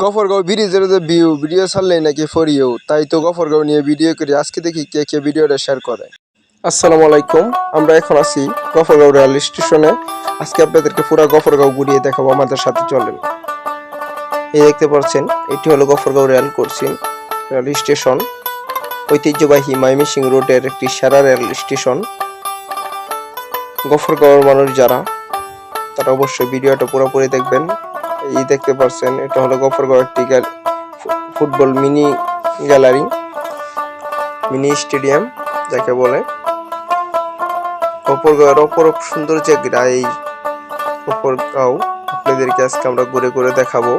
গফরগাঁও ব্রিজের যে view, video ছাড়লেই নাকি ফরিও তাই তো গফরগাঁও নিয়ে ভিডিও করি। আজকে দেখি কে কে ভিডিওটা শেয়ার করে। আসসালামু আলাইকুম। আমরা এখন আছি গফরগাঁও রেল স্টেশনে আজকে আপনাদেরকে পুরো গফরগাঁও ঘুরিয়ে দেখাবো। আমাদের সাথে চলেন। এই দেখতে পাচ্ছেন, এটি হলো Gafargaon rail crossing rail station ঐতিহ্যবাহী মাইমিসিং রোডের একটি সেরা রেল স্টেশন গফরগাঁওয়ের মানুষ যারা, তারা অবশ্যই ভিডিওটা পুরোপুরি দেখবেন। এই দেখতে পাচ্ছেন এটা হলো গফরগাঁও একটি football mini gallery, mini stadium যাকে বলে। গফরগাঁওয়ের অপরূপ সুন্দর যে গ্রা এই গফরগাঁও। আপনাদেরকে আজকে আমরা ঘুরে ঘুরে দেখাবো।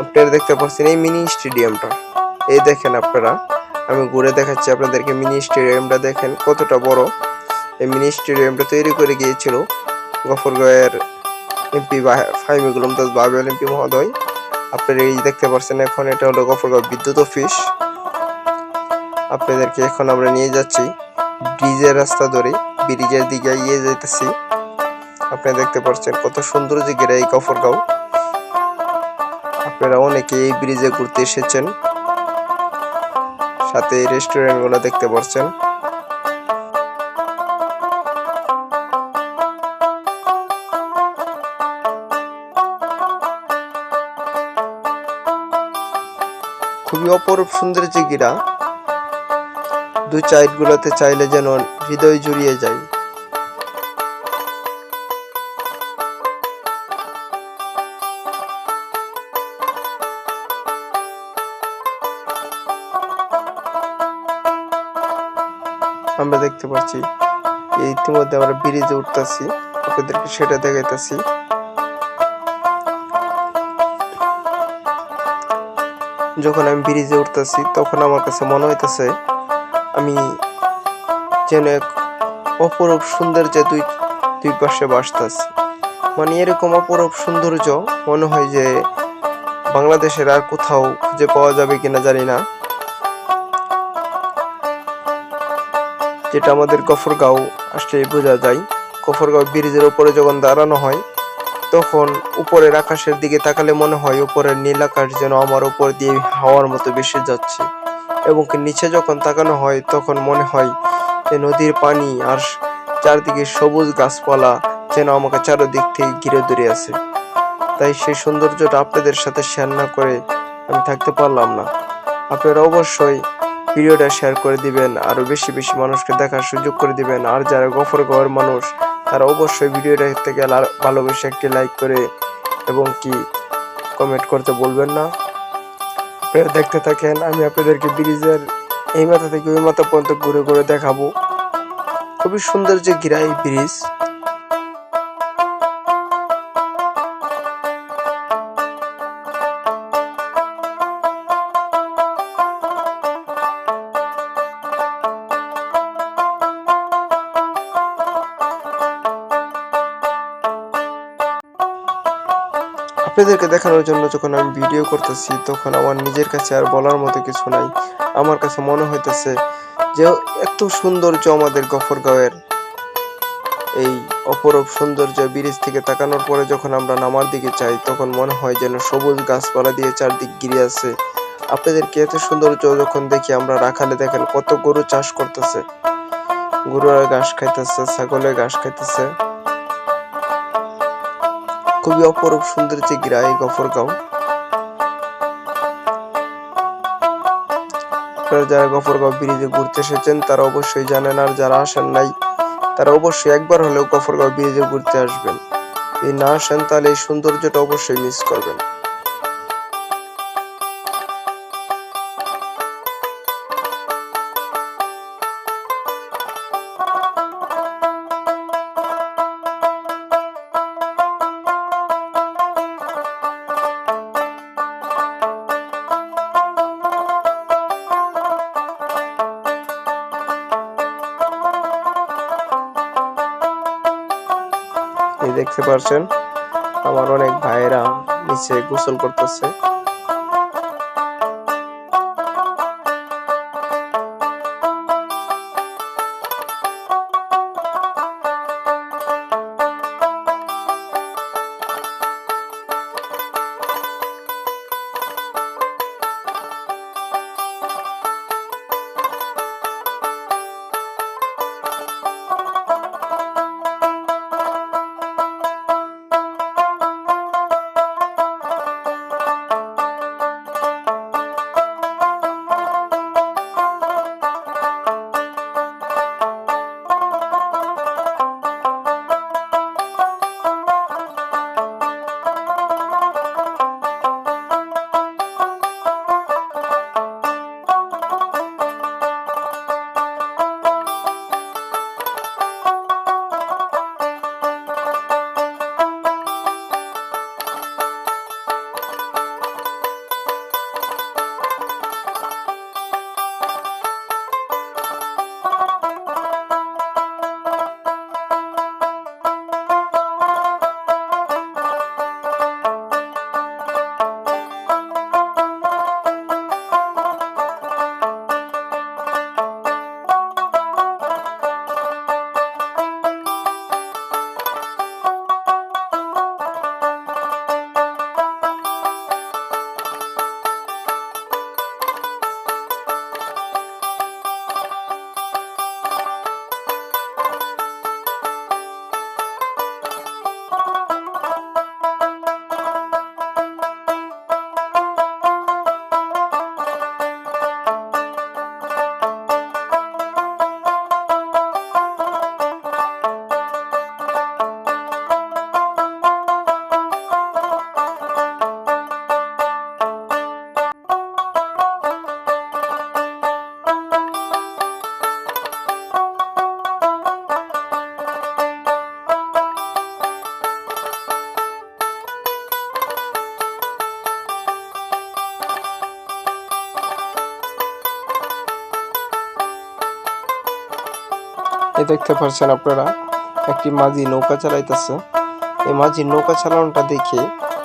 আপনারা দেখতে পাচ্ছেন এই মিনি স্টেডিয়ামটা। এই দেখেন আপনারা, আমি ঘুরে দেখাচ্ছি আপনাদেরকে মিনি স্টেডিয়ামটা দেখেন কতটা বড়। এই মিনি স্টেডিয়ামটা তৈরি করে গিয়েছিল গফরগাঁওয়ের MP Fahmi Golandaz Babel MP মহোদয়, আপনারা এই দেখতে পাচ্ছেন এখন এটা হলো গফরগাঁও বিদ্যুৎ অফিস। আপনাদেরকে এখন আমরা নিয়ে যাচ্ছি ব্রিজের রাস্তা ধরে, ব্রিজের দিকে এগিয়ে যাইতেছি। আপনারা দেখতে পাচ্ছেন কত সুন্দর যে গেরা এই গফরগাঁও আপনারা অনেকে এই ব্রিজে ঘুরতে এসেছেন। সাথে এই রেস্টুরেন্টগুলো দেখতে পাচ্ছেন। খুবই অপরূপ সুন্দর যে গিরা দুই সাইড গুলোতে চাইলে যেন হৃদয় জুড়িয়ে যায়। আমরা দেখতে পাচ্ছি ইতিমধ্যে আমরা ব্রিজে উঠতেছি আপনাদেরকে সেটা দেখাইতেছি। যখন আমি ব্রিজে উঠতেছি, তখন আমার কাছে মনে হইতেছে, আমি যেন এক অপরূপ সৌন্দর্যে দুই দুই পাশে বাসতেছি। মানে এরকম অপরূপ সৌন্দর্য মনে হয় যে বাংলাদেশের আর কোথাও খুঁজে পাওয়া যাবে কিনা জানি না। যেটা আমাদের গফরগাঁও আসলে বোঝা যায়। গফরগাঁও ব্রিজের উপরে যখন দাঁড়ানো হয় তখন উপরের আকাশের দিকে তাকালে মনে হয় উপরের নীল আকাশ যেন আমার উপর দিয়ে হাওয়ার মতো ভেসে যাচ্ছে। এবং নিচে যখন তাকানো হয়, তখন মনে হয় যে নদীর পানি আর চারদিকে সবুজ গাছপালা যেন আমাকে চারদিক থেকে ঘিরে ধরে আছে। তাই সেই সৌন্দর্যটা আপনাদের সাথে শেয়ার না করে আমি থাকতে পারলাম না। আপনারা অবশ্যই ভিডিওটা শেয়ার করে দিবেন, আরও বেশি বেশি মানুষকে দেখার সুযোগ করে দিবেন, আর যারা গফর গফরগাঁওয়ের মানুষ তারা অবশ্যই ভিডিওটা থেকে ভালোবেসে একটি লাইক করে এবং কি কমেন্ট করতে বলবেন না। আপনারা দেখতে থাকেন, আমি আপনাদেরকে ব্রিজের এই মাথা থেকে ওই মাথা পর্যন্ত ঘুরে ঘুরে দেখাবো। খুবই সুন্দর যে ঘিরা ব্রিজ। আপনাদেরকে দেখানোর জন্য যখন আমি ভিডিও করতেছি, তখন আমার নিজের কাছে আর বলার মতো কিছু নাই। আমার কাছে মনে হইতেছে যে এত সৌন্দর্য আমাদের গফরগাঁওয়ের। এই অপরূপ সৌন্দর্য ব্রিজ থেকে তাকানোর পরে যখন আমরা নামার দিকে চাই তখন মনে হয় যেন সবুজ গাছপালা দিয়ে চারদিক ঘিরে আছে। আপনাদেরকে এত সৌন্দর্য যখন দেখি, আমরা রাখালে দেখেন কত গরু চাষ করতেছে। গরুরা ঘাস খাইতেছে ছাগলে ঘাস খাইতেছে। খুবই অপরূপ সুন্দর যে এই গফরগাঁও আপনারা যারা গফরগাঁও ব্রিজে ঘুরতে এসেছেন, তারা অবশ্যই জানেন, আর যারা আসেন নাই, তারা অবশ্যই একবার হলেও গফরগাঁও ব্রিজে ঘুরতে আসবেন। এই না আসেন, তাহলে এই সৌন্দর্যটা অবশ্যই মিস করবেন। দেখতে পারছেন। আমার অনেক ভাইয়েরা নিচে গোসল করতেছে। এই দেখতে পাচ্ছেন আপনারা, একটি মাঝি নৌকা চালাইতেছে। এই মাঝি নৌকা চালানোটা দেখে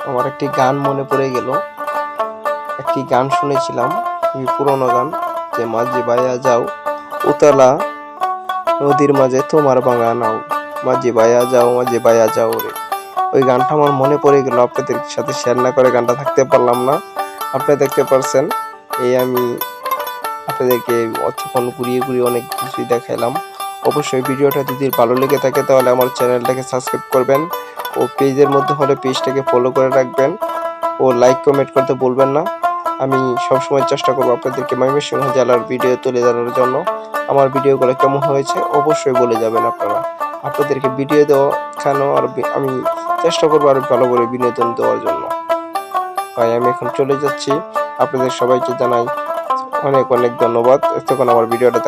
আমার একটি গান মনে পড়ে গেল। একটি গান শুনেছিলাম, খুবই পুরনো গান, যে মাঝি বাইয়া যাও, উতলা নদীর মাঝে তোমার বাঙা নাও। মাঝি বাইয়া যাও, মাঝি বাইয়া যাও রে। ওই গানটা আমার মনে পড়ে গেল, আপনাদের সাথে শেয়ার না করে গানটা থাকতে পারলাম না। আপনি দেখতে পারছেন, এই আমি আপনাদেরকে অতক্ষণ ঘুরিয়ে ঘুরিয়ে অনেক কিছুই দেখাইলাম। অবশ্যই ভিডিওটা যদি ভালো লেগে থাকে তাহলে আমার চ্যানেলটাকে সাবস্ক্রাইব করবেন ও পেজের মধ্যে হলে পেজটাকে ফলো করে রাখবেন ও লাইক কমেন্ট করতে বলবেন না। আমি সবসময় চেষ্টা করব আপনাদেরকে ময়মনসিংহ জেলার ভিডিও তুলে ধরার জন্য। আমার ভিডিওগুলো কেমন হয়েছে অবশ্যই বলে যাবেন আপনারা। আপনাদেরকে ভিডিও দেওয়া কেন আর আমি চেষ্টা করব আরও ভালো করে বিনোদন দেওয়ার জন্য। ভাই, আমি এখন চলে যাচ্ছি। আপনাদের সবাইকে জানাই অনেক অনেক ধন্যবাদ। এতক্ষণ আমার ভিডিওটা